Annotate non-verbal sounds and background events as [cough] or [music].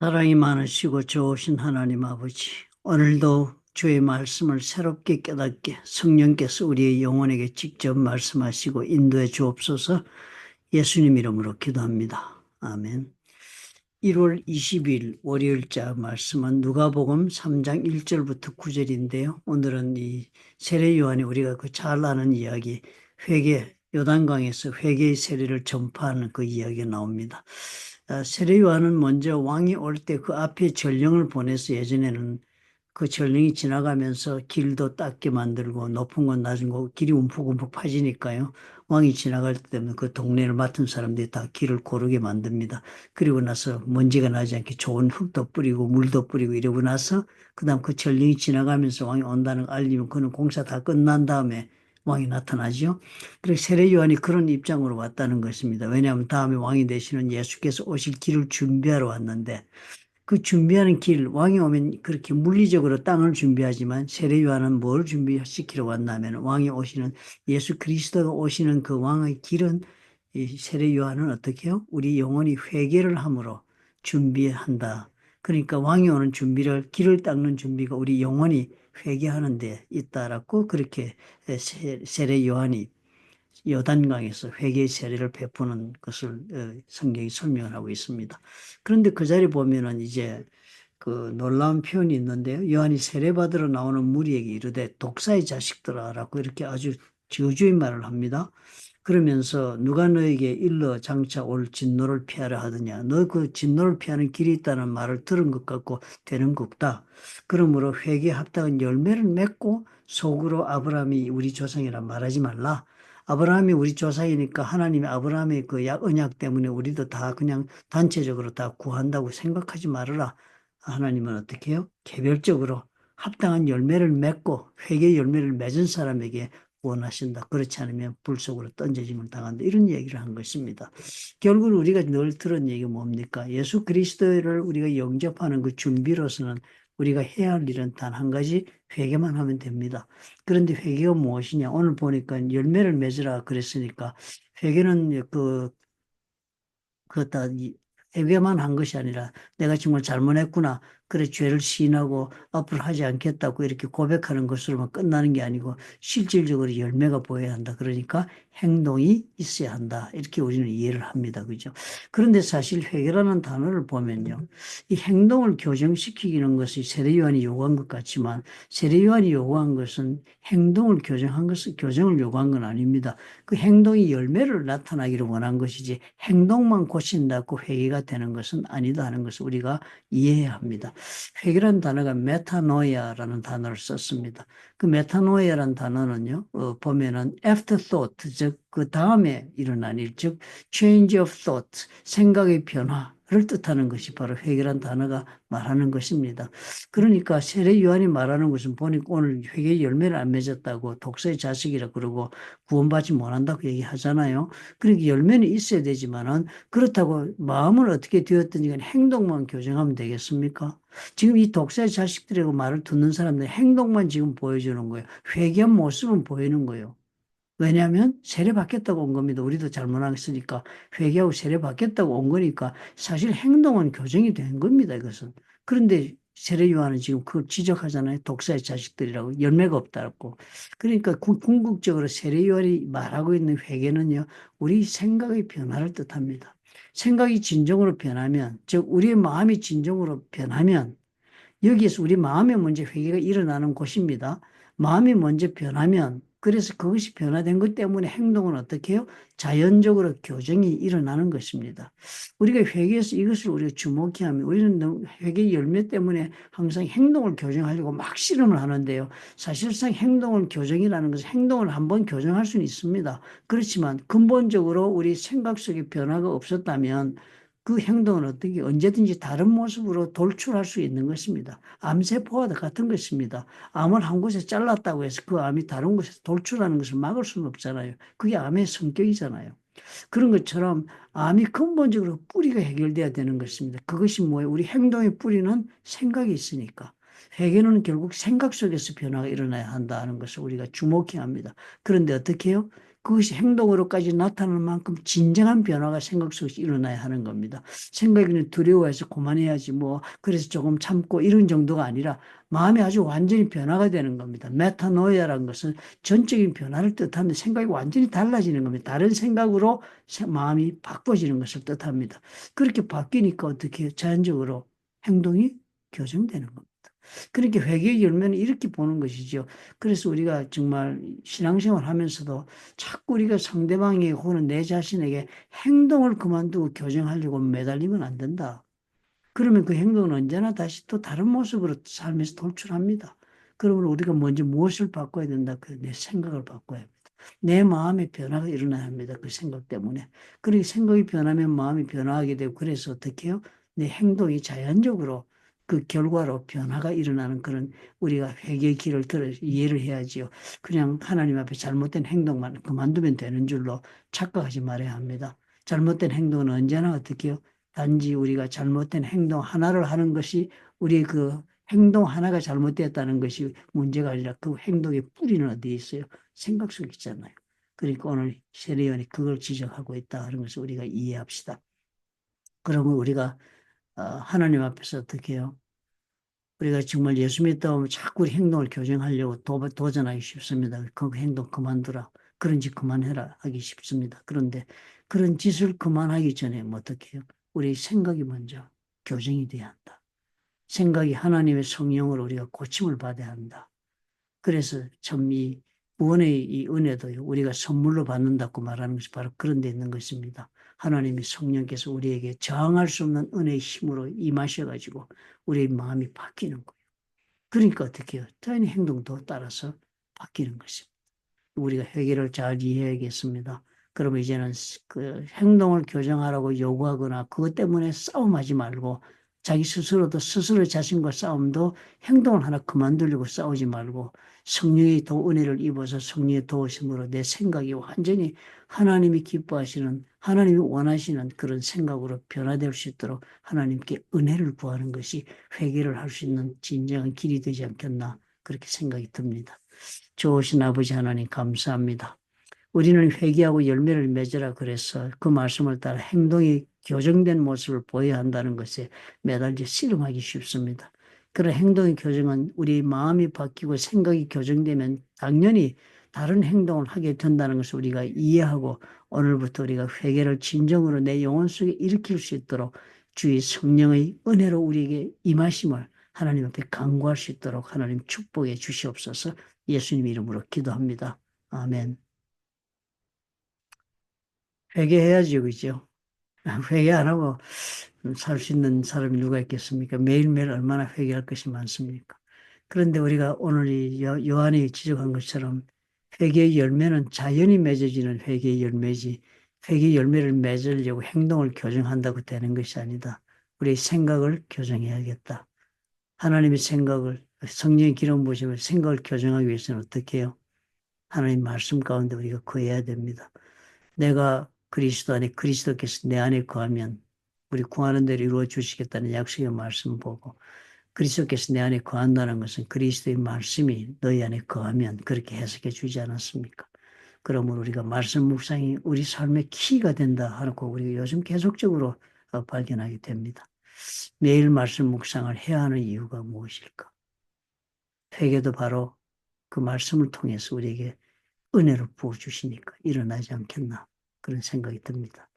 사랑이 많으시고 좋으신 하나님 아버지, 오늘도 주의 말씀을 새롭게 깨닫게 성령께서 우리의 영혼에게 직접 말씀하시고 인도해 주옵소서 예수님 이름으로 기도합니다. 아멘. 1월 20일 월요일자 말씀은 누가복음 3장 1절부터 9절인데요. 오늘은 이 세례 요한이 우리가 그 잘 아는 이야기 회개 요단강에서 회개의 세례를 전파하는 그 이야기가 나옵니다. 아, 세례 요한은 먼저 왕이 올 때 그 앞에 전령을 보내서 예전에는 그 전령이 지나가면서 길도 닦게 만들고 높은 건 낮은 거 길이 움푹움푹 파지니까요. 왕이 지나갈 때 되면 그 동네를 맡은 사람들이 다 길을 고르게 만듭니다. 그리고 나서 먼지가 나지 않게 좋은 흙도 뿌리고 물도 뿌리고 이러고 나서 그다음 그 전령이 지나가면서 왕이 온다는 걸 알리면 그는 공사 다 끝난 다음에 왕이 나타나죠. 그래서 세례 요한이 그런 입장으로 왔다는 것입니다. 왜냐하면 다음에 왕이 되시는 예수께서 오실 길을 준비하러 왔는데 그 준비하는 길, 왕이 오면 그렇게 물리적으로 땅을 준비하지만 세례 요한은 뭘 준비시키러 왔냐면 왕이 오시는 예수 그리스도가 오시는 그 왕의 길은 이 세례 요한은 어떻게 해요? 우리 영혼이 회개를 함으로 준비한다. 그러니까 왕이 오는 준비를 길을 닦는 준비가 우리 영혼이 회개하는 데 있다라고 그렇게 세례 요한이 요단강에서 회개의 세례를 베푸는 것을 어, 성경이 설명을 하고 있습니다. 그런데 그 자리 보면은 이제 그 놀라운 표현이 있는데요. 요한이 세례받으러 나오는 무리에게 이르되 독사의 자식들아라고 이렇게 아주 저주의 말을 합니다. 그러면서 누가 너에게 일러 장차 올 진노를 피하려 하느냐. 너 그 진노를 피하는 길이 있다는 말을 들은 것 같고 되는 것 없다. 그러므로 회개 합당한 열매를 맺고 속으로 아브라함이 우리 조상이라 말하지 말라. 아브라함이 우리 조상이니까 하나님이 아브라함의 그 언약 때문에 우리도 다 그냥 단체적으로 다 구한다고 생각하지 말아라. 하나님은 어떻게 해요? 개별적으로 합당한 열매를 맺고 회개 열매를 맺은 사람에게 원하신다. 그렇지 않으면 불 속으로 던져짐을 당한다. 이런 얘기를 한 것입니다. 결국 우리가 늘 들은 얘기가 뭡니까? 예수 그리스도를 우리가 영접하는 그 준비로서는 우리가 해야 할 일은 단 한 가지 회개만 하면 됩니다. 그런데 회개가 무엇이냐? 오늘 보니까 열매를 맺으라 그랬으니까 회개는 그 그다 회개만 한 것이 아니라 내가 정말 잘못했구나. 그래 죄를 시인하고 앞으로 하지 않겠다고 이렇게 고백하는 것으로만 끝나는 게 아니고 실질적으로 열매가 보여야 한다. 그러니까 행동이 있어야 한다. 이렇게 우리는 이해를 합니다. 그죠? 그런데 사실 회개라는 단어를 보면요. 이 행동을 교정시키는 것이 세례요한이 요구한 것 같지만 세례요한이 요구한 것은 행동을 교정한 것은 교정을 요구한 건 아닙니다. 그 행동이 열매를 나타나기를 원한 것이지 행동만 고친다고 회개가 되는 것은 아니다 하는 것을 우리가 이해해야 합니다. 회개란 단어가 메타노이아라는 단어를 썼습니다. 그 메타노이아라는 단어는요, 어, 보면은 afterthought, 즉, 그 다음에 일어난 일, 즉, change of thought, 생각의 변화, 를 뜻하는 것이 바로 회개란 단어가 말하는 것입니다. 그러니까 세례 요한이 말하는 것은 보니까 오늘 회개 열매를 안 맺었다고 독서의 자식이라 그러고 구원받지 못한다고 얘기하잖아요. 그러니까 열매는 있어야 되지만은 그렇다고 마음을 어떻게 되었든지 행동만 교정하면 되겠습니까? 지금 이 독사의 자식들이고 말을 듣는 사람들 행동만 지금 보여주는 거예요. 회개한 모습은 보이는 거예요. 왜냐하면 세례 받겠다고 온 겁니다. 우리도 잘못했으니까 회개하고 세례 받겠다고 온 거니까 사실 행동은 교정이 된 겁니다. 이것은. 그런데 세례 요한은 지금 그걸 지적하잖아요. 독사의 자식들이라고 열매가 없다고. 그러니까 궁극적으로 세례 요한이 말하고 있는 회개는요. 우리 생각의 변화를 뜻합니다. 생각이 진정으로 변하면 즉 우리의 마음이 진정으로 변하면 여기에서 우리 마음에 먼저 회개가 일어나는 곳입니다. 마음이 먼저 변하면 그래서 그것이 변화된 것 때문에 행동은 어떻게 해요? 자연적으로 교정이 일어나는 것입니다. 우리가 회개에서 이것을 우리가 주목해야 하면 우리는 회개 열매 때문에 항상 행동을 교정하려고 막 실험을 하는데요. 사실상 행동을 교정이라는 것은 행동을 한번 교정할 수는 있습니다. 그렇지만 근본적으로 우리 생각 속에 변화가 없었다면 그 행동은 어떻게 언제든지 다른 모습으로 돌출할 수 있는 것입니다. 암세포와 같은 것입니다. 암을 한 곳에 잘랐다고 해서 그 암이 다른 곳에서 돌출하는 것을 막을 수는 없잖아요. 그게 암의 성격이잖아요. 그런 것처럼 암이 근본적으로 뿌리가 해결돼야 되는 것입니다. 그것이 뭐예요? 우리 행동의 뿌리는 생각이 있으니까. 회개는 결국 생각 속에서 변화가 일어나야 한다는 것을 우리가 주목해야 합니다. 그런데 어떻게 해요? 그것이 행동으로까지 나타나는 만큼 진정한 변화가 생각 속에서 일어나야 하는 겁니다. 그냥 두려워해서 그만해야지 뭐 그래서 조금 참고 이런 정도가 아니라 마음이 아주 완전히 변화가 되는 겁니다. 메타노이아라는 것은 전적인 변화를 뜻하는데 생각이 완전히 달라지는 겁니다. 다른 생각으로 세- 마음이 바꿔지는 것을 뜻합니다. 그렇게 바뀌니까 어떻게? 자연적으로 행동이 교정되는 겁니다. 그렇게 회개의 열매는 이렇게 보는 것이죠. 그래서 우리가 정말 신앙생활 하면서도 자꾸 우리가 상대방에게 혹은 내 자신에게 행동을 그만두고 교정하려고 매달리면 안 된다. 그러면 그 행동은 언제나 다시 또 다른 모습으로 삶에서 돌출합니다. 그러면 우리가 먼저 무엇을 바꿔야 된다? 그 내 생각을 바꿔야 합니다. 내 마음의 변화가 일어나야 합니다. 그 생각 때문에. 그러니 생각이 변하면 마음이 변화하게 되고 그래서 어떻게 해요? 내 행동이 자연적으로 그 결과로 변화가 일어나는 그런 우리가 회개의 길을 들어 이해를 해야지요. 그냥 하나님 앞에 잘못된 행동만 그만두면 되는 줄로 착각하지 말아야 합니다. 잘못된 행동은 언제나 어떻게 해요? 단지 우리가 잘못된 행동 하나를 하는 것이 우리의 그 행동 하나가 잘못됐다는 것이 문제가 아니라 그 행동의 뿌리는 어디에 있어요? 생각 속에 있잖아요. 그러니까 오늘 세례원이 그걸 지적하고 있다 하는 것을 우리가 이해합시다. 그러면 우리가 어, 하나님 앞에서 어떻게 해요? 우리가 정말 예수 믿다 보면 자꾸 행동을 교정하려고 도, 도전하기 쉽습니다. 그 행동 그만두라. 그런 짓 그만해라 하기 쉽습니다. 그런데 그런 짓을 그만하기 전에 뭐 어떻게 해요? 우리 생각이 먼저 교정이 돼야 한다. 생각이 하나님의 성령으로 우리가 고침을 받아야 한다. 그래서 참 이 구원의 이 은혜도 우리가 선물로 받는다고 말하는 것이 바로 그런 데 있는 것입니다. 하나님의 성령께서 우리에게 저항할 수 없는 은혜의 힘으로 임하셔가지고 우리의 마음이 바뀌는 거예요. 그러니까 어떻게 해요? 자연히 행동도 따라서 바뀌는 것입니다. 우리가 회개를 잘 이해해야겠습니다. 그러면 이제는 그 행동을 교정하라고 요구하거나 그것 때문에 싸움하지 말고 자기 스스로도 스스로 자신과 싸움도 행동을 하나 그만두려고 싸우지 말고 성령의 도 은혜를 입어서 성령의 도우심으로 내 생각이 완전히 하나님이 기뻐하시는 하나님이 원하시는 그런 생각으로 변화될 수 있도록 하나님께 은혜를 구하는 것이 회개를 할 수 있는 진정한 길이 되지 않겠나 그렇게 생각이 듭니다. 좋으신 아버지 하나님 감사합니다. 우리는 회개하고 열매를 맺으라 그래서 그 말씀을 따라 행동이 교정된 모습을 보여야 한다는 것에 매달려 씨름하기 쉽습니다. 그런 행동의 교정은 우리 마음이 바뀌고 생각이 교정되면 당연히 다른 행동을 하게 된다는 것을 우리가 이해하고 오늘부터 우리가 회개를 진정으로 내 영혼 속에 일으킬 수 있도록 주의 성령의 은혜로 우리에게 임하심을 하나님 앞에 간구할 수 있도록 하나님 축복해 주시옵소서 예수님 이름으로 기도합니다. 아멘. 회개해야죠, 그죠? [laughs] 회개 안 하고 살 수 있는 사람이 누가 있겠습니까? 매일매일 얼마나 회개할 것이 많습니까? 그런데 우리가 오늘 이 요- 요한이 지적한 것처럼 회개의 열매는 자연히 맺어지는 회개의 열매지 회개의 열매를 맺으려고 행동을 교정한다고 되는 것이 아니다. 우리의 생각을 교정해야겠다. 하나님의 생각을 성령의 기름 부심을 생각을 교정하기 위해서는 어떻게 해요? 하나님 말씀 가운데 우리가 구해야 됩니다. 내가 그리스도 안에 그리스도께서 내 안에 거하면 우리 구하는 대로 이루어 주시겠다는 약속의 말씀 보고 그리스도께서 내 안에 거한다는 것은 그리스도의 말씀이 너희 안에 거하면 그렇게 해석해 주지 않았습니까? 그러므로 우리가 말씀 묵상이 우리 삶의 키가 된다 하고 우리가 요즘 계속적으로 어, 발견하게 됩니다. 매일 말씀 묵상을 해야 하는 이유가 무엇일까? 회개도 바로 그 말씀을 통해서 우리에게 은혜를 부어주시니까 일어나지 않겠나 그런 생각이 듭니다.